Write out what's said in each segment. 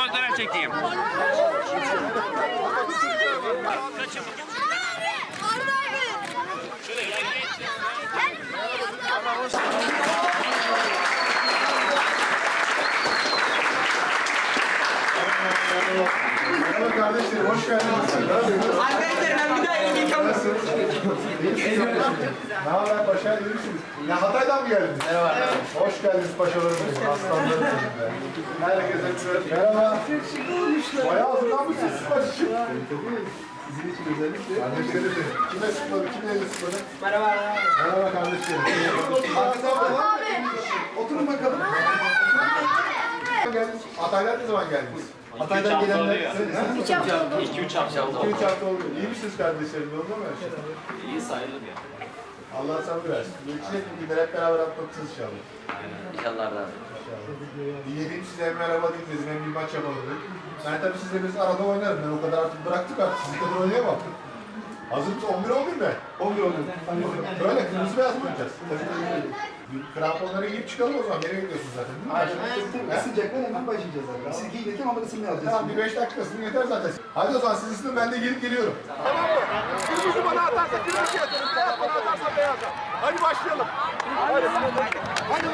fotoğraf çekeyim. Kardeşlerim, hoş geldiniz. Arkadaşlar ben bir daha elimi yıkamıyorum. Ne haber Paşa, iyi misiniz? Ya Hatay'dan mı geldiniz? Merhaba. Hoş geldiniz paşalarım aslanlarım. Herkese merhaba. Bayağı hazırlanmışsınız sıkmaç için. Sizin için özellikle. Kardeşlerim. Kime sıkmadı, kime elini sıkmadı? Merhaba. Merhaba kardeşlerim. Falan. Oturun bakalım. Hatay'dan ne zaman geldiniz? Hatay'dan gelenler... 2-3 hafta oldu. 2-3 hafta oldu. İyi misiniz kardeşlerim? Her şey? İyi sayılır ya. Allah sabır versin. Geçecek bir günler hep beraber atlatacağız inşallah. Razı İnşallah. Bir geleyim size hem merhaba dedim hem bir maç yapalım dedim. Ben tabii sizle biz arada oynarım. Ben o kadar artık bıraktık artık. Sizin kadar oynayamam. Hazır mısın? 11 11 mi? 11 11. Böyle kırmızı beyaz mı oynayacağız? Kramponları giyip çıkalım o zaman. Nereye gidiyorsun zaten? Değil mi? He? Isınacaklar hemen başlayacağız abi. Siz giyin ama ısınmaya alacağız. Tamam bir 5 dakikasını yeter zaten. Hadi o zaman siz ısının ben de gelip geliyorum. Kırmızı bana atarsa kırmızı yatarım. Beyaz bana atarsa beyaz atarım. Hadi başlayalım. Hadi. Hadi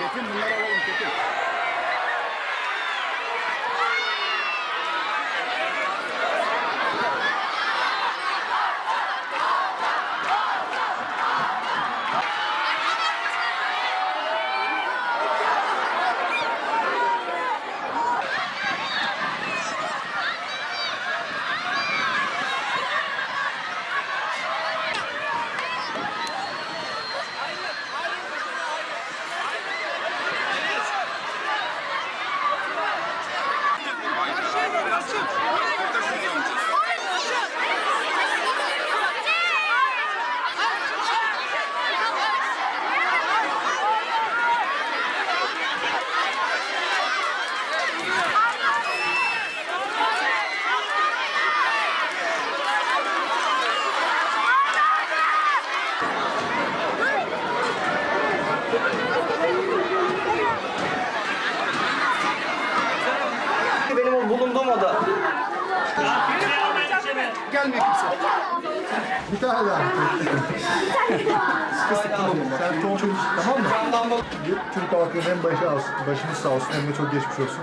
Benim o bulunduğum oda. Gelmiyor kimse. Bir tane daha. Çocuk tamam mı? Türk halkının hem başı olsun, başımız sağ olsun hem de çok geçmiş olsun.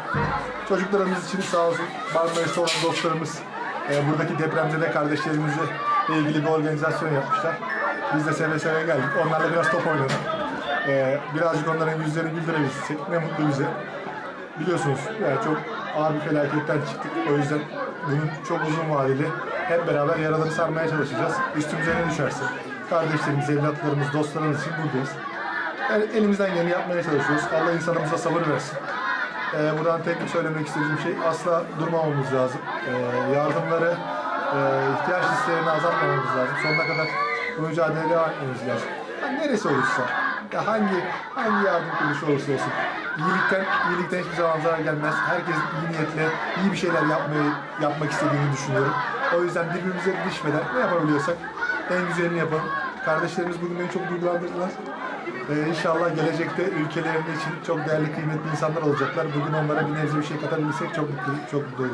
Çocuklarımız için sağ olsun, Marmaris'te olan dostlarımız e, buradaki depremzede kardeşlerimizle ilgili bir organizasyon yapmışlar. Biz de seve seve geldik. Onlarla biraz top oynadık. E, birazcık onların yüzlerini güldürebilsek ne mutlu bize. biliyorsunuz yani çok ağır bir felaketten çıktık. O yüzden bunun çok uzun vadeli hep beraber yaraları sarmaya çalışacağız. Üstümüze ne düşerse. Kardeşlerimiz, evlatlarımız, dostlarımız için buradayız. Yani elimizden geleni yapmaya çalışıyoruz. Allah insanımıza sabır versin. Ee, buradan tek söylemek istediğim şey asla durmamamız lazım. Ee, yardımları, e, ihtiyaç listelerini azaltmamamız lazım. Sonuna kadar bu mücadeleye devam etmemiz lazım. Yani neresi olursa, ya hangi hangi yardım kuruluşu olursa olsun. İyilikten, iyilikten hiçbir zaman zarar gelmez. Herkes iyi niyetle, iyi bir şeyler yapmayı, yapmak istediğini düşünüyorum. O yüzden birbirimize düşmeden ne yapabiliyorsak en güzelini yapalım. Kardeşlerimiz bugün beni çok duygulandırdılar. Ee, inşallah gelecekte ülkelerinde için çok değerli, kıymetli insanlar olacaklar. Bugün onlara bir nebze bir şey katabilirsek çok mutlu, çok mutlu.